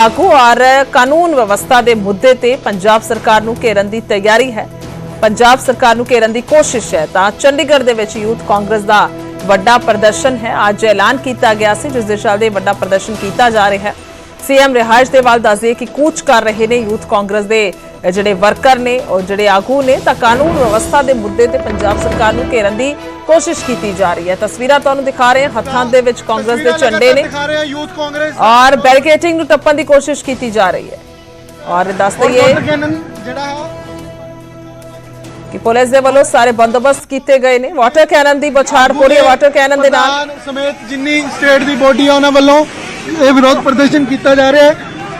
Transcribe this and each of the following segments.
ਆਗੂ ਔਰ ਕਾਨੂੰਨ ਵਿਵਸਥਾ ਦੇ ਮੁੱਦੇ ਤੇ ਪੰਜਾਬ ਸਰਕਾਰ ਨੂੰ ਘੇਰਨ ਦੀ ਤਿਆਰੀ ਹੈ। ਪੰਜਾਬ ਸਰਕਾਰ ਨੂੰ ਘੇਰਨ ਦੀ ਕੋਸ਼ਿਸ਼ ਹੈ ਤਾਂ ਚੰਡੀਗੜ੍ਹ ਦੇ ਵਿੱਚ ਯੂਥ ਕਾਂਗਰਸ ਦਾ ਵੱਡਾ ਪ੍ਰਦਰਸ਼ਨ ਹੈ। ਅੱਜ ਐਲਾਨ ਕੀਤਾ ਗਿਆ ਸੀ, ਜਿਸ ਦੇ ਚੱਲਦੇ ਵੱਡਾ ਪ੍ਰਦਰਸ਼ਨ ਕੀਤਾ ਜਾ ਰਿਹਾ ਹੈ। ਸੀਐਮ ਰਿਹਾਇਸ਼ ਦੇ ਵੱਲ ਦੱਸਦੇ ਕਿ ਕੂਚ ਕਰ ਰਹੇ ਨੇ ਯੂਥ ਕਾਂਗਰਸ ਦੇ ਜਿਹੜੇ ਵਰਕਰ ਨੇ ਔਰ ਜਿਹੜੇ ਆਗੂ ਨੇ ਤਾਂ ਕਾਨੂੰਨ ਵਿਵਸਥਾ ਦੇ ਮੁੱਦੇ ਤੇ ਪੰਜਾਬ ਸਰਕਾਰ ਨੂੰ ਘੇਰਨ ਦੀ ਕੋਸ਼ਿਸ਼ ਕੀਤੀ ਜਾ ਰਹੀ ਹੈ। ਤਸਵੀਰਾਂ ਤੁਹਾਨੂੰ ਦਿਖਾ ਰਹੇ ਹਾਂ। ਹੱਥਾਂ ਦੇ ਵਿੱਚ ਕਾਂਗਰਸ ਦੇ ਝੰਡੇ ਨੇ ਦਿਖਾ ਰਹੇ ਆ ਯੂਥ ਕਾਂਗਰਸ। ਔਰ ਬੈਰੀਕੇਟਿੰਗ ਨੂੰ ਟੱਪਣ ਦੀ ਕੋਸ਼ਿਸ਼ ਕੀਤੀ ਜਾ ਰਹੀ ਹੈ। ਔਰ ਦੱਸ ਦਈਏ ਜਿਹੜਾ ਹੈ ਕਿ ਪੁਲਿਸ ਦੇ ਵੱਲੋਂ ਸਾਰੇ ਬੰਦੋਬਸਤ ਕੀਤੇ ਗਏ ਨੇ। ਵਾਟਰ ਕੈਨਨ ਦੀ ਬਛਾੜ ਪੂਰੀ ਵਾਟਰ ਕੈਨਨ ਦੇ ਨਾਲ ਸਮੇਤ ਜਿੰਨੀ ਸਟੇਟ ਦੀ ਬੋਡੀ ਆ ਉਹਨਾਂ ਵੱਲੋਂ ਇਹ ਵਿਰੋਧ ਪ੍ਰਦਰਸ਼ਨ ਕੀਤਾ ਜਾ ਰਿਹਾ ਹੈ।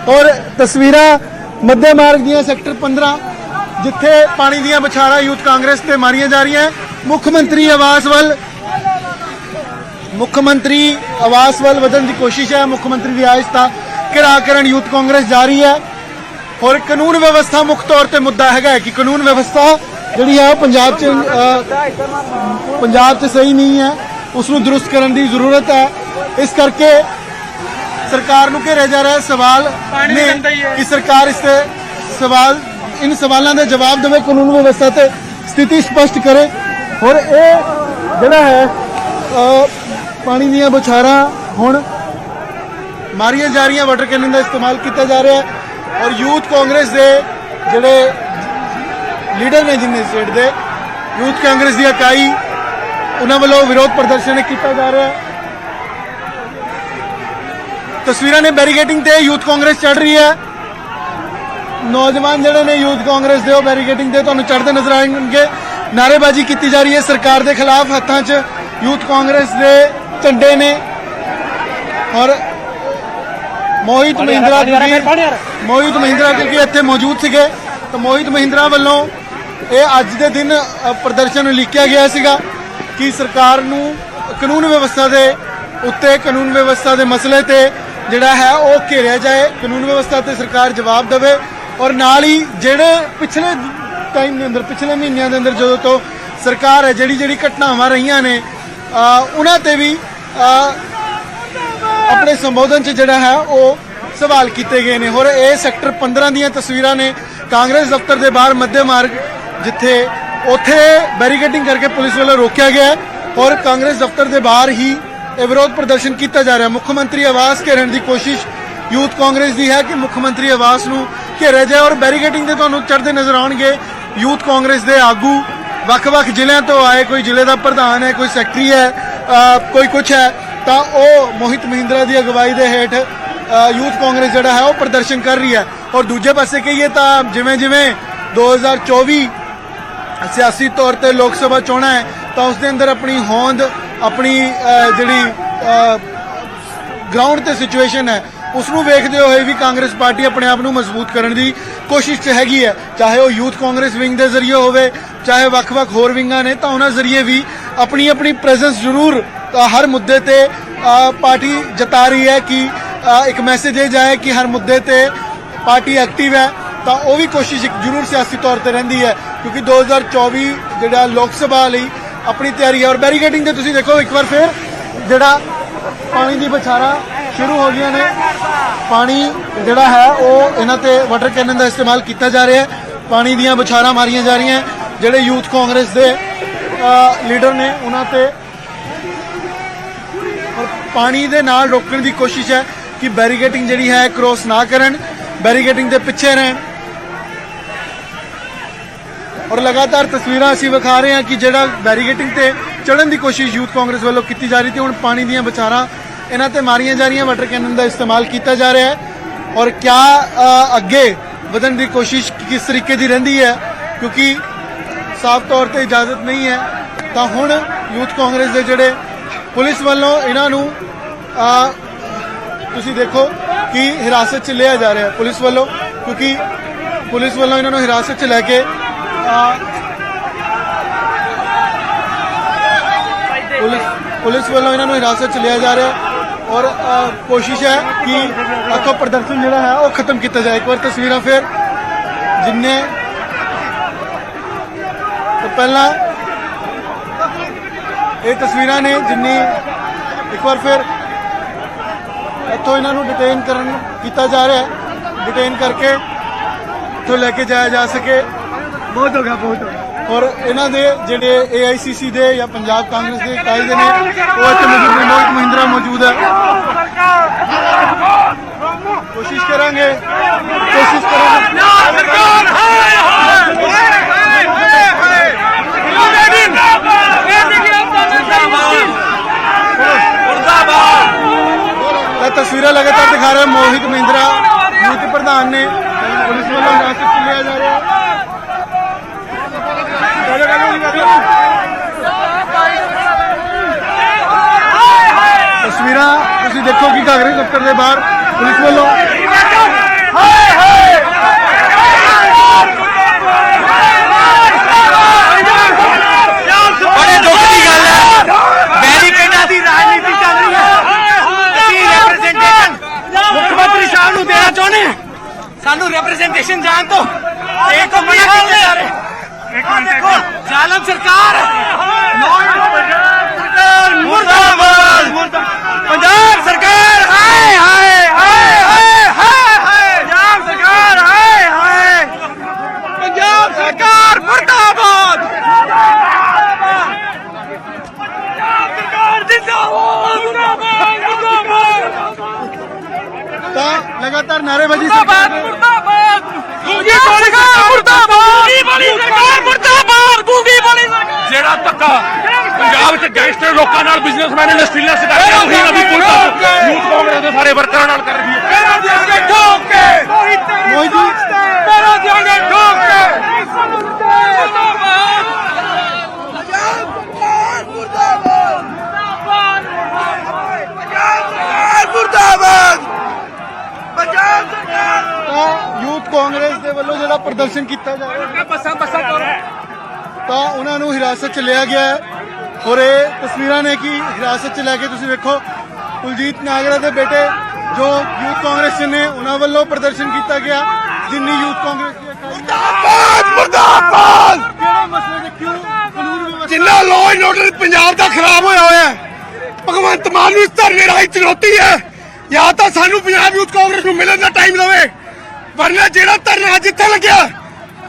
ਔਰ ਤਸਵੀਰਾਂ ਮੱਧੇ ਮਾਰਗ ਦੀਆਂ ਸੈਕਟਰ 15 ਜਿੱਥੇ ਪਾਣੀ ਦੀਆਂ ਵਿਛਾੜਾਂ ਯੂਥ ਕਾਂਗਰਸ ਤੇ ਮਾਰੀਆਂ ਜਾ ਰਹੀਆਂ ਮੁੱਖ ਮੰਤਰੀ ਆਵਾਸ ਵੱਲ, ਮੁੱਖ ਮੰਤਰੀ ਆਵਾਸ ਵੱਲ ਵਧਣ ਦੀ ਕੋਸ਼ਿਸ਼ ਹੈ। ਮੁੱਖ ਮੰਤਰੀ ਰਿਹਾਇਸ਼ ਦਾ ਘਿਰਾਅ ਕਰਨ ਯੂਥ ਕਾਂਗਰਸ ਜਾਰੀ ਹੈ। ਔਰ ਕਾਨੂੰਨ ਵਿਵਸਥਾ ਮੁੱਖ ਤੌਰ ਤੇ ਮੁੱਦਾ ਹੈਗਾ ਹੈ ਕਿ ਕਾਨੂੰਨ ਵਿਵਸਥਾ ਜਿਹੜੀ ਹੈ ਉਹ ਪੰਜਾਬ 'ਚ ਪੰਜਾਬ 'ਚ ਸਹੀ ਨਹੀਂ ਹੈ। ਉਸ ਨੂੰ ਦਰੁਸਤ ਕਰਨ ਦੀ ਜ਼ਰੂਰਤ ਹੈ। ਇਸ ਕਰਕੇ ਸਰਕਾਰ ਨੂੰ ਘੇਰਿਆ ਜਾ ਰਿਹਾ ਸਵਾਲ ਨੇ ਕਿ ਸਰਕਾਰ ਇਸ ਤੇ ਸਵਾਲ ਇਨ ਸਵਾਲਾਂ ਦੇ ਜਵਾਬ ਦੇਵੇ ਕਾਨੂੰਨ ਵਿਵਸਥਾ ਤੇ ਸਥਿਤੀ ਸਪਸ਼ਟ ਕਰੇ। ਔਰ ਇਹ ਜਿਹੜਾ ਹੈ ਪਾਣੀ ਦੀਆਂ ਬੁਛਾਰਾਂ ਹੁਣ ਮਾਰੀਆਂ ਜਾ ਰਹੀਆਂ ਵਾਟਰ ਕੈਨਨ ਦਾ ਇਸਤੇਮਾਲ ਕੀਤਾ ਜਾ ਰਿਹਾ ਹੈ ਔਰ ਯੂਥ ਕਾਂਗਰਸ ਦੇ ਜਿਹੜੇ ਲੀਡਰ ਨੇ ਜਿੰਨੇ ਸਟੇਟ ਦੇ ਯੂਥ ਕਾਂਗਰਸ ਦੀ ਇਕਾਈ ਉਹਨਾਂ ਵੱਲੋਂ ਵਿਰੋਧ ਪ੍ਰਦਰਸ਼ਨ ਕੀਤਾ ਜਾ ਰਿਹਾ ਹੈ। ਤਸਵੀਰਾਂ ਨੇ ਬੈਰੀਗੇਟਿੰਗ ਤੇ ਯੂਥ ਕਾਂਗਰਸ ਚੜ ਰਹੀ ਹੈ। ਨੌਜਵਾਨ ਜਿਹੜੇ ਨੇ ਯੂਥ ਕਾਂਗਰਸ ਦੇ ਉਹ ਬੈਰੀਗੇਟਿੰਗ ਤੇ ਤੁਹਾਨੂੰ ਚੜਦੇ ਨਜ਼ਰ ਆਣਗੇ ਨਾਰੇਬਾਜ਼ੀ ਕੀਤੀ ਜਾ ਰਹੀ ਹੈ ਸਰਕਾਰ ਦੇ ਖਿਲਾਫ ਹੱਥਾਂ 'ਚ ਯੂਥ ਕਾਂਗਰਸ ਦੇ ਝੰਡੇ ਨੇ। ਔਰ ਮੋਹਿਤ ਮਹਿੰਦਰਾ ਕਿਉਂਕਿ ਮੋਹਿਤ ਮਹਿੰਦਰਾ ਕਿਉਂਕਿ ਇੱਥੇ ਮੌਜੂਦ ਸੀਗੇ। ਤਾਂ ਮੋਹਿਤ ਮਹਿੰਦਰਾ ਵੱਲੋਂ ਇਹ ਅੱਜ ਦੇ ਦਿਨ ਪ੍ਰਦਰਸ਼ਨ ਲਿਖਿਆ ਗਿਆ ਸੀਗਾ ਕਿ ਸਰਕਾਰ ਨੂੰ ਕਾਨੂੰਨ ਵਿਵਸਥਾ ਦੇ ਉੱਤੇ ਕਾਨੂੰਨ ਵਿਵਸਥਾ ਦੇ ਮਸਲੇ ਤੇ ਜਿਹੜਾ ਹੈ ਉਹ ਘੇਰਿਆ ਜਾਏ, ਕਾਨੂੰਨ ਵਿਵਸਥਾ ਤੇ ਸਰਕਾਰ ਜਵਾਬ ਦੇਵੇ ਔਰ ਨਾਲ ਹੀ ਜਿਹੜੇ ਪਿਛਲੇ ਟਾਈਮ ਦੇ ਅੰਦਰ, ਪਿਛਲੇ ਮਹੀਨਿਆਂ ਦੇ ਅੰਦਰ ਜਦੋਂ ਤੋਂ ਸਰਕਾਰ ਹੈ, ਜਿਹੜੀ ਜਿਹੜੀ ਘਟਨਾਵਾਂ ਰਹੀਆਂ ਨੇ ਉਹਨਾਂ ਤੇ ਵੀ ਆਪਣੇ ਸੰਬੋਧਨ 'ਚ ਜਿਹੜਾ ਹੈ ਉਹ ਸਵਾਲ ਕੀਤੇ ਗਏ ਨੇ। ਹੋਰ ਇਹ ਸੈਕਟਰ 15 ਦੀਆਂ ਤਸਵੀਰਾਂ ਨੇ ਕਾਂਗਰਸ ਦਫ਼ਤਰ ਦੇ ਬਾਹਰ ਮੱਧੇ ਮਾਰਗ, ਜਿੱਥੇ ਉੱਥੇ ਬੈਰੀਕੇਡਿੰਗ ਕਰਕੇ ਪੁਲਿਸ ਵੱਲੋਂ ਰੋਕਿਆ ਗਿਆ ਔਰ ਕਾਂਗਰਸ ਦਫ਼ਤਰ ਦੇ ਬਾਹਰ ਹੀ ਇਹ ਵਿਰੋਧ ਪ੍ਰਦਰਸ਼ਨ ਕੀਤਾ ਜਾ ਰਿਹਾ। ਮੁੱਖ ਮੰਤਰੀ ਆਵਾਸ ਘੇਰਨ ਦੀ ਕੋਸ਼ਿਸ਼ ਯੂਥ ਕਾਂਗਰਸ ਦੀ ਹੈ ਕਿ ਮੁੱਖ ਮੰਤਰੀ ਆਵਾਸ ਨੂੰ ਘੇਰਿਆ ਜਾਏ ਔਰ ਬੈਰੀਕੇਡਿੰਗ ਦੇ ਤੁਹਾਨੂੰ ਚੜ੍ਹਦੇ ਨਜ਼ਰ ਆਉਣਗੇ ਯੂਥ ਕਾਂਗਰਸ ਦੇ ਆਗੂ। ਵੱਖ-ਵੱਖ ਜ਼ਿਲ੍ਹਿਆਂ ਤੋਂ ਆਏ ਕੋਈ ਜ਼ਿਲ੍ਹੇ ਦਾ ਪ੍ਰਧਾਨ ਹੈ, ਕੋਈ ਸੈਕਟਰੀ ਹੈ ਕੋਈ ਕੁਝ ਹੈ, ਤਾਂ ਉਹ ਮੋਹਿਤ ਮਹਿੰਦਰਾ ਦੀ ਅਗਵਾਈ ਦੇ ਹੇਠ ਯੂਥ ਕਾਂਗਰਸ ਜਿਹੜਾ ਹੈ ਉਹ ਪ੍ਰਦਰਸ਼ਨ ਕਰ ਰਹੀ ਹੈ। ਔਰ ਦੂਜੇ ਪਾਸੇ ਕਹੀਏ ਤਾਂ ਜਿਵੇਂ ਜਿਵੇਂ 2024 ਸਿਆਸੀ ਤੌਰ ਤੇ ਲੋਕ ਸਭਾ ਚੋਣਾਂ ਹੈ, ਤਾਂ ਉਸ ਦੇ ਅੰਦਰ ਆਪਣੀ ਹੋਂਦ ਆਪਣੀ ਜਿਹੜੀ ਗਰਾਊਂਡ ਤੇ ਸਿਚੁਏਸ਼ਨ ਹੈ ਉਸ ਨੂੰ ਵੇਖਦੇ ਹੋਏ ਵੀ ਕਾਂਗਰਸ ਪਾਰਟੀ ਆਪਣੇ ਆਪ ਨੂੰ ਮਜ਼ਬੂਤ ਕਰਨ ਦੀ ਕੋਸ਼ਿਸ਼ 'ਚ ਹੈਗੀ ਹੈ। ਚਾਹੇ ਉਹ ਯੂਥ ਕਾਂਗਰਸ ਵਿੰਗ ਦੇ ਜ਼ਰੀਏ ਹੋਵੇ, ਚਾਹੇ ਵੱਖ-ਵੱਖ ਹੋਰ ਵਿੰਗਾਂ ਨੇ, ਤਾਂ ਉਹਨਾਂ ਜ਼ਰੀਏ ਵੀ ਆਪਣੀ ਆਪਣੀ ਪ੍ਰੈਜ਼ੈਂਸ ਜ਼ਰੂਰ ਹਰ ਮੁੱਦੇ ਤੇ ਪਾਰਟੀ ਜਤਾ ਰਹੀ ਹੈ ਕਿ ਇੱਕ ਮੈਸੇਜ ਇਹ ਜਾਏ ਕਿ ਹਰ ਮੁੱਦੇ ਤੇ ਪਾਰਟੀ ਐਕਟਿਵ ਹੈ, ਤਾਂ ਉਹ ਵੀ ਕੋਸ਼ਿਸ਼ ਇੱਕ ਜ਼ਰੂਰ ਸਿਆਸੀ ਤੌਰ ਤੇ ਰਹਿੰਦੀ ਹੈ, ਕਿਉਂਕਿ 2024 ਜਿਹੜਾ ਲੋਕ ਸਭਾ ਲਈ ਆਪਣੀ ਤਿਆਰੀ ਹੈ ਔਰ ਬੈਰੀਕੇਡਿੰਗ ਤੇ ਤੁਸੀਂ ਦੇਖੋ ਇੱਕ ਵਾਰ ਫਿਰ ਜਿਹੜਾ ਪਾਣੀ ਦੀ ਬਛਾਰਾ ਸ਼ੁਰੂ ਹੋ ਗਈਆਂ ਨੇ। ਪਾਣੀ ਜਿਹੜਾ ਹੈ ਉਹ ਇਹਨਾਂ ਤੇ ਵਾਟਰ ਕੈਨਨ ਦਾ ਇਸਤੇਮਾਲ ਕੀਤਾ ਜਾ ਰਿਹਾ ਹੈ। ਪਾਣੀ ਦੀਆਂ ਬਛਾਰਾਂ ਮਾਰੀਆਂ ਜਾ ਰਹੀਆਂ ਜਿਹੜੇ ਯੂਥ ਕਾਂਗਰਸ ਦੇ ਲੀਡਰ ਨੇ ਉਹਨਾਂ ਤੇ ਪਾਣੀ ਦੇ ਨਾਲ ਰੋਕਣ ਦੀ ਕੋਸ਼ਿਸ਼ ਹੈ ਕਿ ਬੈਰੀਕੇਟਿੰਗ ਜਿਹੜੀ ਹੈ ਕ੍ਰੋਸ ਨਾ ਕਰਨ। ਬੈਰੀਕੇਟਿੰਗ ਦੇ ਪਿੱਛੇ ਰਹਿਣ। ਔਰ ਲਗਾਤਾਰ ਤਸਵੀਰਾਂ ਅਸੀਂ ਵਿਖਾ ਰਹੇ ਹਾਂ ਕਿ ਜਿਹੜਾ ਬੈਰੀਗੇਟਿੰਗ ਤੇ ਚੜਨ ਦੀ ਕੋਸ਼ਿਸ਼ ਯੂਥ ਕਾਂਗਰਸ ਵੱਲੋਂ ਕੀਤੀ ਜਾ ਰਹੀ ਤੇ ਹੁਣ ਪਾਣੀ ਦੀਆਂ ਵਿਚਾਰਾਂ ਇਹਨਾਂ ਤੇ ਮਾਰੀਆਂ ਜਾ ਰਹੀਆਂ, ਵਾਟਰ ਕੈਨਨ ਦਾ ਇਸਤੇਮਾਲ ਕੀਤਾ ਜਾ ਰਿਹਾ ਹੈ। ਔਰ ਕਿਆ ਅੱਗੇ ਵਧਣ ਦੀ ਕੋਸ਼ਿਸ਼ ਕਿਸ ਤਰੀਕੇ ਦੀ ਰਹਿੰਦੀ ਹੈ, ਕਿਉਂਕਿ ਸਾਫ਼ ਤੌਰ ਤੇ ਇਜਾਜ਼ਤ ਨਹੀਂ ਹੈ, ਤਾਂ ਹੁਣ ਯੂਥ ਕਾਂਗਰਸ ਦੇ ਜਿਹੜੇ ਪੁਲਿਸ ਵੱਲੋਂ ਇਹਨਾਂ ਨੂੰ ਤੁਸੀਂ ਦੇਖੋ ਕਿ ਹਿਰਾਸਤ 'ਚ ਲਿਆ ਜਾ ਰਿਹਾ ਹੈ ਪੁਲਿਸ ਵੱਲੋਂ, ਕਿਉਂਕਿ ਪੁਲਿਸ ਵੱਲੋਂ ਇਹਨਾਂ ਨੂੰ ਹਿਰਾਸਤ 'ਚ ਲੈ ਕੇ ਪੁਲਿਸ ਪੁਲਿਸ ਵੱਲੋਂ ਇਹਨਾਂ ਨੂੰ ਹਿਰਾਸਤ 'ਚ ਲਿਆ ਜਾ ਰਿਹਾ ਹੈ ਔਰ ਕੋਸ਼ਿਸ਼ ਹੈ ਕਿ ਅੱਖੋਂ ਪ੍ਰਦਰਸ਼ਨ ਜਿਹੜਾ ਹੈ ਉਹ ਖਤਮ ਕੀਤਾ ਜਾਏ। ਇੱਕ ਵਾਰ ਤਸਵੀਰਾਂ ਫਿਰ ਜਿੰਨੇ ਤੋਂ ਪਹਿਲਾਂ ਇਹ ਤਸਵੀਰਾਂ ਨੇ ਜਿੰਨੀ ਇੱਕ ਵਾਰ ਫਿਰ ਇੱਥੋਂ ਇਹਨਾਂ ਨੂੰ ਡਿਟੇਨ ਕਰਨ ਕੀਤਾ ਜਾ ਰਿਹਾ ਹੈ। ਡਿਟੇਨ ਕਰਕੇ ਇੱਥੋਂ ਲੈ ਕੇ ਜਾਇਆ ਜਾ ਸਕੇ। ਬਹੁਤ ਹੋ ਗਿਆ, ਬਹੁਤ ਹੋ ਗਿਆ। ਔਰ ਇਹਨਾਂ ਦੇ ਜਿਹੜੇ AICC ਦੇ ਜਾਂ ਪੰਜਾਬ ਕਾਂਗਰਸ ਦੇ ਇਕਾਈ ਦੇ ਨੇ, ਉਹ ਇੱਥੇ ਮੌਜੂਦ ਮੋਹਿਤ ਮਹਿੰਦਰਾ ਮੌਜੂਦ ਹੈ। ਕੋਸ਼ਿਸ਼ ਕਰਾਂਗੇ। ਕੋਸ਼ਿਸ਼ ਕਰਾਂਗੇ। ਇਹ ਤਸਵੀਰਾਂ ਲਗਾਤਾਰ ਦਿਖਾ ਰਹੇ ਮੋਹਿਤ ਮਹਿੰਦਰਾ ਯੂਥ ਪ੍ਰਧਾਨ ਨੇ। ਪੁਲਿਸ ਵੱਲੋਂ ਹਿਰਾਸਤ ਲਿਆ ਜਾ ਰਿਹਾ। ਤੁਸੀਂ ਦੇਖੋ ਕਿ ਕਾਂਗਰਸ ਦਫ਼ਤਰ ਦੇ ਬਾਹਰ ਪੁਲਿਸ ਵੱਲੋਂ। ਬੜੇ ਦੁੱਖ ਦੀ ਗੱਲ ਹੈ। ਬੈਰੀਕੇਡਾਂ ਦੀ ਰਾਜਨੀਤੀ ਚੱਲ ਰਹੀ ਹੈ। ਅਸੀਂ ਰਿਪਰੈਜ਼ੈਂਟੇਸ਼ਨ ਮੁੱਖ ਮੰਤਰੀ ਸਾਹਿਬ ਨੂੰ ਦੇਣਾ ਚਾਹੁੰਦੇ ਹਾਂ? ਸਾਨੂੰ ਰਿਪਰੈਜ਼ੈਂਟੇਸ਼ਨ ਜਾਣ ਤੋਂ ਇਹ ਕੋ ਮਨਾ ਕੀਤੇ ਦੇਖੋ ਜ਼ਾਲਮ ਸਰਕਾਰ। ਮੁਰਦਾਬਾਦ ਪੰਜਾਬ ਸਰਕਾਰ ਹਾਏ ਹਾਏ ਹਾਏ ਹਾਏ ਹਾਏ ਹਾਏ ਪੰਜਾਬ ਸਰਕਾਰ ਹਾਏ ਹਾਏ ਪੰਜਾਬ ਸਰਕਾਰ ਮੁਰਦਾਬਾਦ ਸਰਕਾਰ ਜਿੰਦਾਬਾਦ ਮੁਰਦਾਬਾਦ ਮੁਰਦਾਬਾਦ ਤਾਂ ਲਗਾਤਾਰ ਨਾਅਰੇਬਾਜ਼ੀ ਸਰਕਾਰ ਦੇ ਮੁਰਦਾਬਾਦ ਗੂੰਗੀ ਬੋਲੀ ਸਰਕਾਰ ਮੁਰਦਾਬਾਦ ਗੂੰਗੀ ਬੋਲੀ ਸਰਕਾਰ ਮੁਰਦਾਬਾਦ ਗੂੰਗੀ ਬੋਲੀ ਸਰਕਾਰ ਜਿਹੜਾ ਧੱਕਾ ਪੰਜਾਬ 'ਚ ਗੈਂਗਸਟਰ ਲੋਕਾਂ ਨਾਲ ਬਿਜ਼ਨਸਮੈਨ ਇੰਡਸਟਰੀਅਲਿਸਟ ਕਰ ਰਿਹਾ ਉਹੀ ਨਵੀਂ ਪੁਲਿਸ ਯੂਥ ਕਾਂਗਰਸ ਦੇ ਸਾਰੇ ਵਰਕਰਾਂ ਨਾਲ ਕਰ ਰਹੀ ਹੈ। ਮੇਰਾ ਦਿਆਂਗੇ ਠੋਕ। ਕੇ ਮੋਹਿਤ ਜੀ। ਮੇਰਾ ਦਿਆਂਗੇ ਠੋਕ। ਕੇ ਯੂਥ ਕਾਂਗਰਸ ਦੇ ਵੱਲੋਂ ਜਿਹੜਾ ਪ੍ਰਦਰਸ਼ਨ ਕੀਤਾ ਜਾ ਰਿਹਾ ਹੈ ਬੱਸਾਂ ਬੱਸਾਂ ਤੋਂ ਤਾਂ ਉਹਨਾਂ ਨੂੰ ਹਿਰਾਸਤ 'ਚ ਲਿਆ ਗਿਆ ਹੈ। ਔਰ ਇਹ ਤਸਵੀਰਾਂ ਨੇ ਕਿ ਹਿਰਾਸਤ 'ਚ ਲੈ ਕੇ ਤੁਸੀਂ ਵੇਖੋ ਕੁਲਜੀਤ ਨਾਗਰਾ ਦੇ ਬੇਟੇ ਜੋ ਯੂਥ ਕਾਂਗਰਸ ਨੇ ਉਹਨਾਂ ਵੱਲੋਂ ਪ੍ਰਦਰਸ਼ਨ ਕੀਤਾ ਗਿਆ। ਜਿੰਨੀ ਯੂਥ ਕਾਂਗਰਸ ਦੀ ਇਕਾਈ ਮੁਰਦਾਬਾਦ ਕਿਹੜੇ ਮਸਲੇ ਦੇ ਕਿਉਂ ਕਾਨੂੰਨ ਵਿਵਸਥਾ ਜਿੰਨਾ ਲਾਅ ਐਂਡ ਆਰਡਰ ਪੰਜਾਬ ਦਾ ਖਰਾਬ ਹੋਇਆ ਹੋਇਆ ਹੈ ਭਗਵੰਤ ਮਾਨ ਨੂੰ ਇਸ ਧਰਨੇ ਰਾਹੀਂ ਚੁਣੌਤੀ ਹੈ। ਜਾਂ ਤਾਂ ਸਾਨੂੰ ਪੰਜਾਬ ਯੂਥ ਕਾਂਗਰਸ ਨੂੰ ਮਿਲਣ ਦਾ ਟਾਈਮ ਦੇਵੇ ਵਰਨਾ ਜਿਹੜਾ ਧਰਨਾ ਜਿੱਥੇ ਲੱਗਿਆ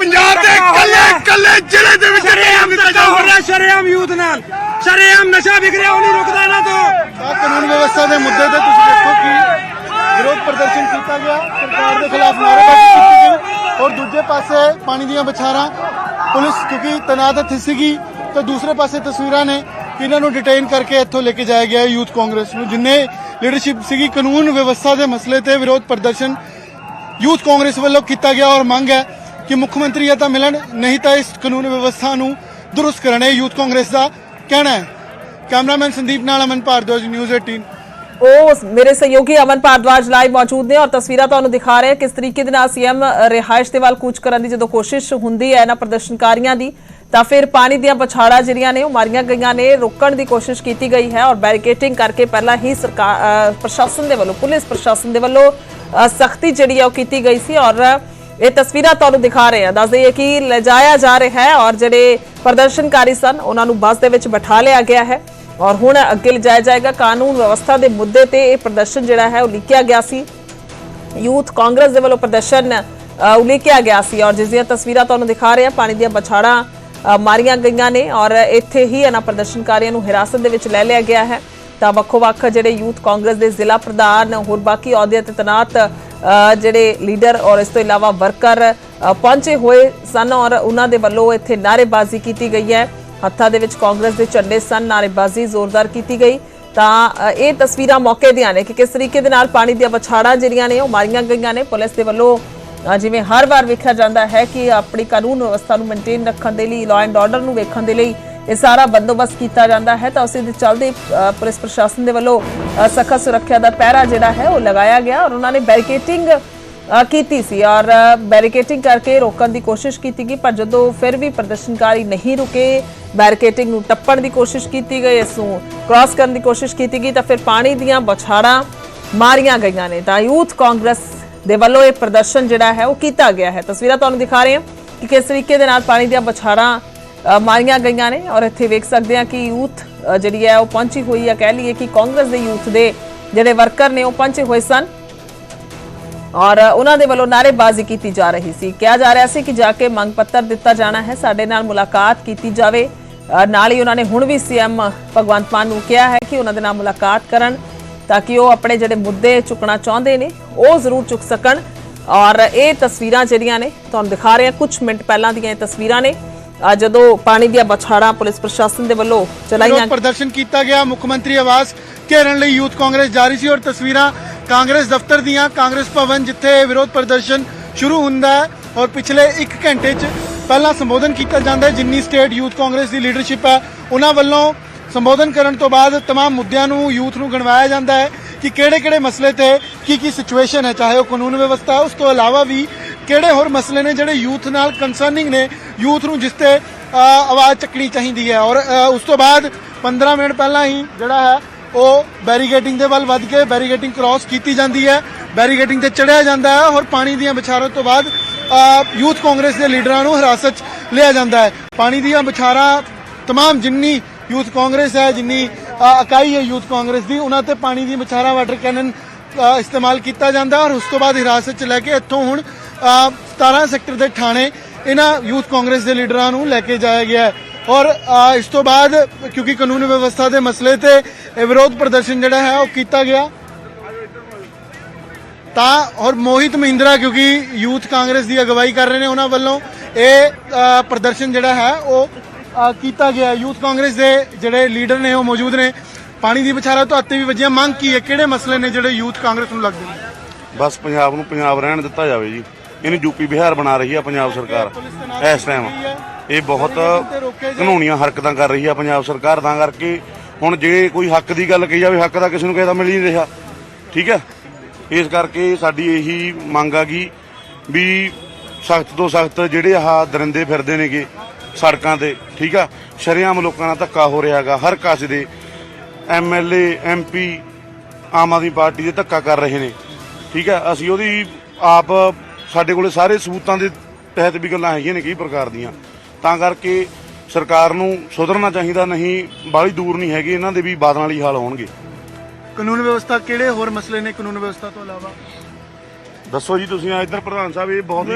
ਪੰਜਾਬ ਦੇ ਇਕੱਲੇ ਇਕੱਲੇ ਜ਼ਿਲ੍ਹੇ ਦੇ ਵਿੱਚ ਸ਼ਰੇਆਮ ਧੱਕਾ ਹੋ ਰਿਹਾ ਸ਼ਰੇਆਮ ਯੂਥ ਨਾਲ। ਸ਼ਰੇਆਮ ਨਸ਼ਾ ਵਿਕ ਰਿਹਾ ਉਹ ਨਹੀਂ ਰੁਕਦਾ ਇਹਨਾਂ ਤੋਂ। ਕਾਨੂੰਨ ਵਿਵਸਥਾ ਦੇ ਮੁੱਦੇ ਤੇ ਤੁਸੀਂ ਦੇਖੋ ਕਿ ਵਿਰੋਧ ਪ੍ਰਦਰਸ਼ਨ ਕੀਤਾ ਗਿਆ। ਸਰਕਾਰ ਦੇ ਖਿਲਾਫ ਨਾਅਰੇਬਾਜ਼ੀ ਕੀਤੀ ਗਈ। ਔਰ ਦੂਜੇ ਪਾਸੇ ਪਾਣੀ ਦੀਆਂ ਬਛਾਰਾਂ ਪੁਲਿਸ ਕਿਉਂਕਿ ਤਨਾਤ ਹੱਥ ਸੀਗੀ ਤੇ ਦੂਸਰੇ ਪਾਸੇ ਤਸਵੀਰਾਂ ਨੇ ਕਿ ਇਹਨਾਂ ਨੂੰ ਡਿਟੇਨ ਕਰਕੇ ਇੱਥੋਂ ਲੈ ਕੇ ਜਾਇਆ ਗਿਆ ਯੂਥ ਕਾਂਗਰਸ ਨੂੰ। ਜਿੰਨੇ ਲੀਡਰਸ਼ਿਪ ਸੀਗੀ ਕਾਨੂੰਨ ਵਿਵਸਥਾ ਦੇ ਮਸਲੇ ਤੇ ਵਿਰੋਧ ਪ੍ਰਦਰਸ਼ਨ ਯੂਥ ਕਾਂਗਰਸ ਵੱਲੋਂ ਕੀਤਾ ਗਿਆ ਔਰ ਮੰਗ ਹੈ ਕਿ ਮੁੱਖ ਮੰਤਰੀ ਜਾਂ ਤਾਂ ਮਿਲਣ, ਨਹੀਂ ਤਾਂ ਇਸ ਕਾਨੂੰਨ ਵਿਵਸਥਾ ਨੂੰ ਦੁਰਸਤ ਕਰਨ ਇਹ ਯੂਥ ਕਾਂਗਰਸ ਦਾ ਕਹਿਣਾ ਹੈ। ਕੈਮਰਾਮੈਨ ਸੰਦੀਪ ਨਾਲ ਅਮਨ ਭਾਰਦਵਾਜ, ਨਿਊਜ਼ 18 ਉਹ ਮੇਰੇ ਸਹਿਯੋਗੀ ਅਮਨ ਭਾਰਦਵਾਜ ਲਾਈਵ ਮੌਜੂਦ ਨੇ ਔਰ ਤਸਵੀਰਾਂ ਤੁਹਾਨੂੰ ਦਿਖਾ ਰਹੇ ਕਿਸ ਤਰੀਕੇ ਦੇ ਨਾਲ ਸੀਐਮ ਰਿਹਾਇਸ਼ ਦੇ ਵੱਲ ਕੂਚ ਕਰਨ ਦੀ ਜਦੋਂ ਕੋਸ਼ਿਸ਼ ਹੁੰਦੀ ਹੈ ਇਹਨਾਂ ਪ੍ਰਦਰਸ਼ਨਕਾਰੀਆਂ ਦੀ, ਤਾਂ ਫਿਰ ਪਾਣੀ ਦੀਆਂ ਪਛਾੜਾਂ ਜਿਹੜੀਆਂ ਨੇ ਉਹ ਮਾਰੀਆਂ ਗਈਆਂ ਨੇ, ਰੋਕਣ ਦੀ ਕੋਸ਼ਿਸ਼ ਕੀਤੀ ਗਈ ਹੈ ਔਰ ਬੈਰੀਕੇਟਿੰਗ ਕਰਕੇ ਪਹਿਲਾਂ ਹੀ ਸਰਕਾਰ ਪ੍ਰਸ਼ਾਸਨ ਦੇ ਵੱਲੋਂ, ਪੁਲਿਸ ਪ੍ਰਸ਼ਾਸਨ ਦੇ ਵੱਲੋਂ ਸਖਤੀ ਜਿਹੜੀ ਹੈ ਉਹ ਕੀਤੀ ਗਈ ਸੀ ਔਰ ਇਹ ਤਸਵੀਰਾਂ ਤੁਹਾਨੂੰ ਦਿਖਾ ਰਹੇ ਹਾਂ। ਦੱਸ ਦਈਏ ਕਿ ਲਿਜਾਇਆ ਜਾ ਰਿਹਾ ਹੈ ਔਰ ਜਿਹੜੇ ਪ੍ਰਦਰਸ਼ਨਕਾਰੀ ਸਨ, ਉਹਨਾਂ ਨੂੰ ਬੱਸ ਦੇ ਵਿੱਚ ਬਿਠਾ ਲਿਆ ਗਿਆ ਹੈ। ਔਰ ਹੁਣ ਅੱਗੇ ਲਿਜਾਇਆ ਜਾਏਗਾ। ਕਾਨੂੰਨ ਵਿਵਸਥਾ ਦੇ ਮੁੱਦੇ ਤੇ ਇਹ ਪ੍ਰਦਰਸ਼ਨ ਜਿਹੜਾ ਹੈ, ਉਹ ਲਿਖਿਆ ਗਿਆ ਸੀ। ਯੂਥ ਕਾਂਗਰਸ ਦੇ ਵੱਲੋਂ ਪ੍ਰਦਰਸ਼ਨ ਉਲੀਕਿਆ ਗਿਆ ਸੀ। ਔਰ ਜਿਸ ਦੀਆਂ ਤਸਵੀਰਾਂ ਤੁਹਾਨੂੰ ਦਿਖਾ ਰਹੇ ਹਾਂ, ਪਾਣੀ ਦੀਆਂ ਬਛਾੜਾਂ ਮਾਰੀਆਂ ਗਈਆਂ ਨੇ। ਔਰ ਇੱਥੇ ਹੀ ਇਹਨਾਂ ਪ੍ਰਦਰਸ਼ਨਕਾਰੀਆਂ ਨੂੰ ਹਿਰਾਸਤ ਦੇ ਵਿੱਚ ਲੈ ਲਿਆ ਗਿਆ ਹੈ। ਤਾਂ ਵੱਖੋ-ਵੱਖ ਜਿਹੜੇ ਯੂਥ ਕਾਂਗਰਸ ਦੇ ਜ਼ਿਲ੍ਹਾ ਪ੍ਰਧਾਨ, ਹੋਰ ਬਾਕੀ ਅਹੁਦੇ ਤੇ ਤਨਾਤ ਜਿਹੜੇ ਲੀਡਰ ਔਰ ਇਸ ਤੋਂ ਇਲਾਵਾ ਵਰਕਰ ਪਹੁੰਚੇ ਹੋਏ ਸਨ ਔਰ ਉਹਨਾਂ ਦੇ ਵੱਲੋਂ ਇੱਥੇ ਨਾਅਰੇਬਾਜ਼ੀ ਕੀਤੀ ਗਈ ਹੈ। ਹੱਥਾਂ ਦੇ ਵਿੱਚ ਕਾਂਗਰਸ ਦੇ ਝੰਡੇ ਸਨ, ਨਾਅਰੇਬਾਜ਼ੀ ਜ਼ੋਰਦਾਰ ਕੀਤੀ ਗਈ। ਤਾਂ ਇਹ ਤਸਵੀਰਾਂ ਮੌਕੇ ਦੀਆਂ ਨੇ ਕਿ ਕਿਸ ਤਰੀਕੇ ਦੇ ਨਾਲ ਪਾਣੀ ਦੀਆਂ ਪਛਾੜਾਂ ਜਿਹੜੀਆਂ ਨੇ ਉਹ ਮਾਰੀਆਂ ਗਈਆਂ ਨੇ। ਪੁਲਿਸ ਦੇ ਵੱਲੋਂ ਜਿਵੇਂ ਹਰ ਵਾਰ ਵੇਖਿਆ ਜਾਂਦਾ ਹੈ ਕਿ ਆਪਣੀ ਕਾਨੂੰਨ ਵਿਵਸਥਾ ਨੂੰ ਮੇਨਟੇਨ ਰੱਖਣ ਦੇ ਲਈ ਲਾਅ ਐਂਡ ਆਰਡਰ ਨੂੰ ਵੇਖਣ ਦੇ ਲਈ ਇਹ ਸਾਰਾ ਬੰਦੋਬਸਤ ਕੀਤਾ ਜਾਂਦਾ ਹੈ ਤਾਂ ਉਸੇ ਦੇ ਚੱਲਦੇ ਅ, ਪੁਲਿਸ ਪ੍ਰਸ਼ਾਸਨ ਦੇ ਵੱਲੋਂ ਸਖਤ ਸੁਰੱਖਿਆ ਦਾ ਪਹਿਰਾ ਜਿਹੜਾ ਹੈ ਉਹ ਲਗਾਇਆ ਗਿਆ ਔਰ ਉਹਨਾਂ ਨੇ ਬੈਰੀਕੇਟਿੰਗ ਕੀਤੀ ਸੀ ਔਰ ਬੈਰੀਕੇਟਿੰਗ ਕਰਕੇ ਰੋਕਣ ਦੀ ਕੋਸ਼ਿਸ਼ ਕੀਤੀ ਗਈ ਪਰ ਜਦੋਂ ਫਿਰ ਵੀ ਪ੍ਰਦਰਸ਼ਨਕਾਰੀ ਨਹੀਂ ਰੁਕੇ ਬੈਰੀਕੇਟਿੰਗ ਨੂੰ ਟੱਪਣ ਦੀ ਕੋਸ਼ਿਸ਼ ਕੀਤੀ ਗਈ ਇਸ ਨੂੰ ਕ੍ਰਾਸ ਕਰਨ ਦੀ ਕੋਸ਼ਿਸ਼ ਕੀਤੀ ਗਈ ਤਾਂ ਫਿਰ ਪਾਣੀ ਦੀਆਂ ਬਛਾੜਾਂ ਮਾਰੀਆਂ ਗਈਆਂ ਨੇ ਤਾਂ ਯੂਥ ਕਾਂਗਰਸ ਦੇ ਵੱਲੋਂ ਇਹ ਪ੍ਰਦਰਸ਼ਨ ਜਿਹੜਾ ਹੈ ਉਹ ਕੀਤਾ ਗਿਆ ਹੈ। ਤਸਵੀਰਾਂ ਤੁਹਾਨੂੰ ਦਿਖਾ ਰਹੇ ਹਾਂ ਕਿ ਕਿਸ ਤਰੀਕੇ ਦੇ ਨਾਲ ਪਾਣੀ ਦੀਆਂ ਬਛਾੜਾਂ ਮਾਰੀਆਂ ਗਈਆਂ ਨੇ ਔਰ ਇੱਥੇ ਵੇਖ ਸਕਦੇ ਹਾਂ ਕਿ ਯੂਥ ਜਿਹੜੀ ਹੈ ਉਹ ਪਹੁੰਚੀ ਹੋਈ ਹੈ। ਕਹਿ ਲਈਏ ਕਿ ਕਾਂਗਰਸ ਦੇ ਯੂਥ ਦੇ ਜਿਹੜੇ ਵਰਕਰ ਨੇ ਉਹ ਪਹੁੰਚੇ ਹੋਏ ਸਨ ਔਰ ਉਹਨਾਂ ਦੇ ਵੱਲੋਂ ਨਾਅਰੇਬਾਜ਼ੀ ਕੀਤੀ ਜਾ ਰਹੀ ਸੀ। ਕਿਹਾ ਜਾ ਰਿਹਾ ਸੀ ਕਿ ਜਾ ਕੇ ਮੰਗ ਪੱਤਰ ਦਿੱਤਾ ਜਾਣਾ ਹੈ, ਸਾਡੇ ਨਾਲ ਮੁਲਾਕਾਤ ਕੀਤੀ ਜਾਵੇ। ਨਾਲ ਹੀ ਉਹਨਾਂ ਨੇ ਹੁਣ ਵੀ ਸੀਐਮ ਭਗਵੰਤ ਮਾਨ ਨੂੰ ਕਿਹਾ ਹੈ ਕਿ ਉਹਨਾਂ ਦੇ ਨਾਲ ਮੁਲਾਕਾਤ ਕਰਨ ਤਾਂ ਕਿ ਉਹ ਆਪਣੇ ਜਿਹੜੇ ਮੁੱਦੇ ਚੁੱਕਣਾ ਚਾਹੁੰਦੇ ਨੇ, ਉਹ ਜ਼ਰੂਰ ਚੁੱਕ ਸਕਣ। ਔਰ ਇਹ ਤਸਵੀਰਾਂ ਜਿਹੜੀਆਂ ਨੇ, ਤੁਹਾਨੂੰ ਦਿਖਾ ਰਹੇ ਹਾਂ। ਕੁਝ ਮਿੰਟ ਪਹਿਲਾਂ ਦੀਆਂ ਇਹ ਤਸਵੀਰਾਂ ਨੇ। ਅ, ਜਦੋਂ ਪਾਣੀ ਦੀਆਂ ਬਛਾੜਾਂ ਪੁਲਿਸ ਪ੍ਰਸ਼ਾਸਨ ਦੇ ਵੱਲੋਂ ਚਲਾਈਆਂ ਵਿਰੋਧ ਪ੍ਰਦਰਸ਼ਨ ਕੀਤਾ ਗਿਆ ਮੁੱਖ ਮੰਤਰੀ ਆਵਾਸ ਘੇਰਨ ਲਈ ਯੂਥ ਕਾਂਗਰਸ ਜਾਰੀ ਸੀ ਔਰ ਤਸਵੀਰਾਂ ਕਾਂਗਰਸ ਦਫ਼ਤਰ ਦੀਆਂ ਕਾਂਗਰਸ ਭਵਨ ਜਿੱਥੇ ਵਿਰੋਧ ਪ੍ਰਦਰਸ਼ਨ ਸ਼ੁਰੂ ਹੁੰਦਾ ਹੈ ਔਰ ਪਿਛਲੇ 1 ਘੰਟੇ 'ਚ ਪਹਿਲਾਂ ਸੰਬੋਧਨ ਕੀਤਾ ਜਾਂਦਾ ਹੈ ਜਿੰਨੀ ਸਟੇਟ ਯੂਥ ਕਾਂਗਰਸ ਦੀ ਲੀਡਰਸ਼ਿਪ ਹੈ ਉਹਨਾਂ ਵੱਲੋਂ ਸੰਬੋਧਨ ਕਰਨ ਤੋਂ ਬਾਅਦ तमाम ਮੁੱਦਿਆਂ ਨੂੰ ਯੂਥ ਨੂੰ ਗਣਵਾਇਆ ਜਾਂਦਾ ਹੈ ਕਿ ਕਿਹੜੇ-ਕਿਹੜੇ ਮਸਲੇ ਤੇ ਕੀ ਕੀ ਸਿਚੁਏਸ਼ਨ ਹੈ ਚਾਹੇ ਉਹ ਕਾਨੂੰਨ ਵਿਵਸਥਾ ਹੈ ਉਸ ਤੋਂ ਇਲਾਵਾ ਵੀ ਕਿਹੜੇ ਹੋਰ ਮਸਲੇ ਨੇ ਜਿਹੜੇ ਯੂਥ ਨਾਲ ਕੰਸਰਨਿੰਗ ਨੇ ਯੂਥ ਨੂੰ ਜਿਸ ਤੇ ਅ, ਆਵਾਜ਼ ਚੱਕਣੀ ਚਾਹੀਦੀ ਹੈ ਔਰ ਅ, ਉਸ ਤੋਂ ਬਾਅਦ 15 ਮਿੰਟ ਪਹਿਲਾਂ ਹੀ ਜਿਹੜਾ ਹੈ ਉਹ ਬੈਰੀਗੇਟਿੰਗ ਦੇ ਵੱਲ ਵੱਧ ਕੇ ਬੈਰੀਗੇਟਿੰਗ ਕ੍ਰਾਸ ਕੀਤੀ ਜਾਂਦੀ ਹੈ ਬੈਰੀਗੇਟਿੰਗ ਤੇ ਚੜਿਆ ਜਾਂਦਾ ਹੈ ਔਰ ਪਾਣੀ ਦੀਆਂ ਵਿਚਾਰਾਂ ਤੋਂ ਬਾਅਦ ਅ, ਯੂਥ ਕਾਂਗਰਸ ਦੇ ਲੀਡਰਾਂ ਨੂੰ ਹਿਰਾਸਤ 'ਚ ਲਿਆ ਜਾਂਦਾ ਹੈ ਪਾਣੀ ਦੀਆਂ ਵਿਚਾਰਾਂ तमाम ਜਿੰਨੀ ਯੂਥ ਕਾਂਗਰਸ ਹੈ ਜਿੰਨੀ ਅ, ਇਕਾਈ ਹੈ ਯੂਥ ਕਾਂਗਰਸ ਦੀ ਉਹਨਾਂ ਤੇ ਪਾਣੀ ਦੀ ਵਿਚਾਰਾਂ ਵਾਟਰ ਕੈਨਨ ਅ, ਇਸਤੇਮਾਲ ਕੀਤਾ ਜਾਂਦਾ ਔਰ ਉਸ ਤੋਂ ਬਾਅਦ ਹਿਰਾਸਤ 'ਚ ਲੈ ਕੇ ਇੱਥੋਂ ਹੁਣ ਅ, 17 ਸੈਕਟਰ ਦੇ ਥਾਣੇ ਇਹਨਾਂ ਯੂਥ ਕਾਂਗਰਸ ਦੇ ਲੀਡਰਾਂ ਨੂੰ ਲੈ ਕੇ ਜਾਇਆ ਗਿਆ ਹੈ। ਔਰ ਇਸ ਤੋਂ ਬਾਅਦ ਕਿਉਂਕਿ ਕਾਨੂੰਨ ਵਿਵਸਥਾ ਦੇ ਮਸਲੇ ਤੇ ਵਿਰੋਧ ਪ੍ਰਦਰਸ਼ਨ ਜਿਹੜਾ ਹੈ ਉਹ ਕੀਤਾ ਗਿਆ। ਤਾਂ, ਔਰ ਮੋਹਿਤ ਮਹਿੰਦਰਾ ਕਿਉਂਕਿ ਯੂਥ ਕਾਂਗਰਸ ਦੀ ਅਗਵਾਈ ਕਰ ਰਹੇ ਨੇ ਉਹਨਾਂ ਵੱਲੋਂ, ਇਹ ਪ੍ਰਦਰਸ਼ਨ ਜਿਹੜਾ ਹੈ ਉਹ ਕੀਤਾ ਗਿਆ ਯੂਥ ਕਾਂਗਰਸ ਦੇ ਜਿਹੜੇ ਲੀਡਰ ਨੇ ਉਹ ਮੌਜੂਦ ਨੇ। ਪਾਣੀ ਦੀ ਵਿਚਾਰਾ ਤੋਂ ਹੱਥੇ ਵੀ ਵੱਜਿਆ। ਮੰਗ ਕੀ ਹੈ? ਕਿਹੜੇ ਮਸਲੇ ਨੇ ਜਿਹੜੇ ਯੂਥ ਕਾਂਗਰਸ ਨੂੰ ਲੱਗਦੇ ਨੇ? ਬਸ ਪੰਜਾਬ ਨੂੰ ਪੰਜਾਬ ਰਹਿਣ ਦਿੱਤਾ ਜਾਵੇ ਜੀ। ਇਹਨੂੰ ਯੂਪੀ ਬਿਹਾਰ ਬਣਾ ਰਹੀ ਆ ਪੰਜਾਬ ਸਰਕਾਰ। ਇਸ ਟਾਈਮ ਇਹ ਬਹੁਤ ਕਾਨੂੰਨੀਆਂ ਹਰਕਤਾਂ ਕਰ ਰਹੀ ਆ ਪੰਜਾਬ ਸਰਕਾਰ ਤਾਂ ਕਰਕੇ ਹੁਣ ਜੇ ਕੋਈ ਹੱਕ ਦੀ ਗੱਲ ਕਹੀ ਜਾਵੇ ਹੱਕ ਦਾ ਕਿਸੇ ਨੂੰ ਕਿਸੇ ਦਾ ਮਿਲ ਨਹੀਂ ਰਿਹਾ। ਠੀਕ ਹੈ ਇਸ ਕਰਕੇ ਸਾਡੀ ਇਹੀ ਮੰਗ ਆ ਗਈ ਵੀ ਸਖਤ ਤੋਂ ਸਖਤ ਜਿਹੜੇ ਆਹ ਦਰਿੰਦੇ ਫਿਰਦੇ ਨੇਗੇ ਸੜਕਾਂ ਤੇ ਠੀਕ ਆ? ਸ਼ਰੇਆਮ ਲੋਕਾਂ ਨਾਲ ਧੱਕਾ ਹੋ ਰਿਹਾਗਾ ਹਰ ਕਾਸੇ ਦੇ MLA MP Aam Aadmi party ਦੇ ਧੱਕਾ ਕਰ ਰਹੇ ਨੇ। ਠੀਕ ਹੈ ਅਸੀਂ ਉਹਦੀ ਆਪ ਸਾਡੇ ਕੋਲੇ ਸਾਰੇ ਸਬੂਤਾਂ ਦੇ ਤਹਿਤ ਵੀ ਗੱਲਾਂ ਹੈਗੀਆਂ ਨੇ ਕਈ ਪ੍ਰਕਾਰ ਦੀਆਂ। ਤਾਂ ਕਰਕੇ ਸਰਕਾਰ ਨੂੰ ਸੁਧਰਨਾ ਚਾਹੀਦਾ ਨਹੀਂ ਬਾਹਲੀ ਦੂਰ ਨਹੀਂ ਹੈਗੇ ਇਹਨਾਂ ਦੇ ਵੀ ਬਾਦਲਾਂ ਵਾਲੀ ਹਾਲ ਹੋਣਗੇ। ਕਾਨੂੰਨ ਵਿਵਸਥਾ ਕਿਹੜੇ ਹੋਰ ਮਸਲੇ ਨੇ ਕਾਨੂੰਨ ਵਿਵਸਥਾ ਤੋਂ ਇਲਾਵਾ? ਦੱਸੋ ਜੀ ਤੁਸੀਂ ਆ ਇੱਧਰ ਪ੍ਰਧਾਨ ਸਾਹਿਬ ਇਹ ਬਹੁਤ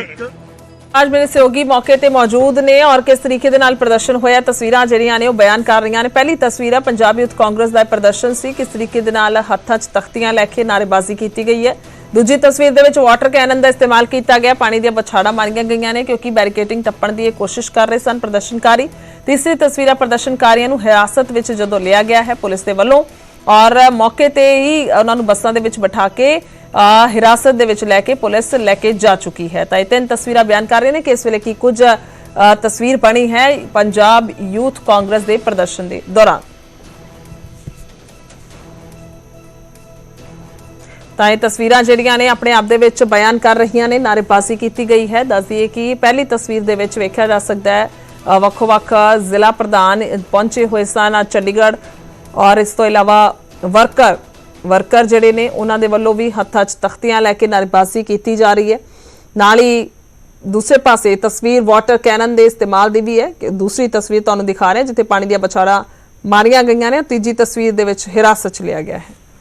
ਅੱਜ ਮੇਰੇ ਸਹਿਯੋਗੀ ਮੌਕੇ ਤੇ ਮੌਜੂਦ ਨੇ ਔਰ ਕਿਸ ਤਰੀਕੇ ਦੇ ਨਾਲ ਪ੍ਰਦਰਸ਼ਨ ਹੋਇਆ ਤਸਵੀਰਾਂ ਜਿਹੜੀਆਂ ਨੇ ਉਹ ਬਿਆਨ ਕਰ ਰਹੀਆਂ ਨੇ। ਪਹਿਲੀ ਤਸਵੀਰ ਹੈ ਪੰਜਾਬ ਯੂਥ ਕਾਂਗਰਸ ਦਾ ਪ੍ਰਦਰਸ਼ਨ ਸੀ ਕਿਸ ਤਰੀਕੇ ਦੇ ਨਾਲ ਹੱਥਾਂ 'ਚ ਤਖਤੀਆਂ ਲੈ ਕੇ ਨਾਅਰੇਬਾਜ਼ੀ ਕੀਤੀ ਗਈ ਹੈ। ਦੂਜੀ ਤਸਵੀਰ ਦੇ ਵਿੱਚ ਵਾਟਰ ਕੈਨਨ ਦਾ ਇਸਤੇਮਾਲ ਕੀਤਾ ਗਿਆ। ਪਾਣੀ ਦੀਆਂ ਬਛਾੜਾਂ ਮਾਰੀਆਂ ਗਈਆਂ ਨੇ ਕਿਉਂਕਿ ਬੈਰੀਕੇਟਿੰਗ ਟੱਪਣ ਦੀ ਇਹ ਕੋਸ਼ਿਸ਼ ਕਰ ਰਹੇ ਸਨ ਪ੍ਰਦਰਸ਼ਨਕਾਰੀ। ਤੀਸਰੀ ਤਸਵੀਰਾਂ ਪ੍ਰਦਰਸ਼ਨਕਾਰੀਆਂ ਨੂੰ ਹਿਰਾਸਤ ਵਿੱਚ ਜਦੋਂ ਲਿਆ ਗਿਆ ਹੈ ਪੁਲਿਸ ਦੇ ਵੱਲੋਂ। ਔਰ ਮੌਕੇ ਤੇ ਹੀ ਉਹਨਾਂ ਨੂੰ ਬੱਸਾਂ ਦੇ ਵਿੱਚ ਬਿਠਾ ਕੇ ਅ, ਹਿਰਾਸਤ ਦੇ ਵਿੱਚ ਲੈ ਕੇ ਪੁਲਿਸ ਲੈ ਕੇ ਜਾ ਚੁੱਕੀ ਹੈ। ਤਾਂ ਇਹ ਤਿੰਨ ਤਸਵੀਰਾਂ ਬਿਆਨ ਕਰ ਰਹੇ ਨੇ ਕਿ ਇਸ ਵੇਲੇ ਕੀ ਕੁਝ ਤਸਵੀਰ ਬਣੀ ਹੈ ਪੰਜਾਬ ਯੂਥ ਕਾਂਗਰਸ ਦੇ ਪ੍ਰਦਰਸ਼ਨ ਦੇ ਦੌਰਾਨ। ਤਾਂ ਇਹ ਤਸਵੀਰਾਂ ਜਿਹੜੀਆਂ ਨੇ ਆਪਣੇ ਆਪ ਦੇ ਵਿੱਚ ਬਿਆਨ ਕਰ ਰਹੀਆਂ ਨੇ ਨਾਰੇਬਾਜ਼ੀ ਕੀਤੀ ਗਈ ਹੈ। ਦੱਸ ਦਈਏ ਕਿ ਪਹਿਲੀ ਤਸਵੀਰ ਦੇ ਵਿੱਚ ਵੇਖਿਆ ਜਾ ਸਕਦਾ ਹੈ ਵੱਖੋ-ਵੱਖ ਜ਼ਿਲ੍ਹਾ ਪ੍ਰਧਾਨ ਪਹੁੰਚੇ ਹੋਏ ਸਨ ਚੰਡੀਗੜ੍ਹ। ਔਰ ਇਸ ਤੋਂ ਇਲਾਵਾ ਵਰਕਰ ਵਰਕਰ ਜਿਹੜੇ ਨੇ, ਉਹਨਾਂ ਦੇ ਵੱਲੋਂ ਵੀ ਹੱਥਾਂ 'ਚ ਤਖਤੀਆਂ ਲੈ ਕੇ ਨਾਰੇਬਾਜ਼ੀ ਕੀਤੀ ਜਾ ਰਹੀ ਹੈ। ਨਾਲ ਹੀ ਦੂਸਰੇ ਪਾਸੇ ਤਸਵੀਰ ਵਾਟਰ ਕੈਨਨ ਦੇ ਇਸਤੇਮਾਲ ਦੀ ਵੀ ਹੈ। ਕਿ ਦੂਸਰੀ ਤਸਵੀਰ ਤੁਹਾਨੂੰ ਦਿਖਾ ਰਹੇ ਜਿੱਥੇ ਪਾਣੀ ਦੀਆਂ ਬਛਾੜਾਂ ਮਾਰੀਆਂ ਗਈਆਂ ਨੇ। ਤੀਜੀ ਤਸਵੀਰ ਦੇ ਵਿੱਚ ਹਿਰਾਸਤ 'ਚ ਲਿਆ ਗਿਆ ਹੈ।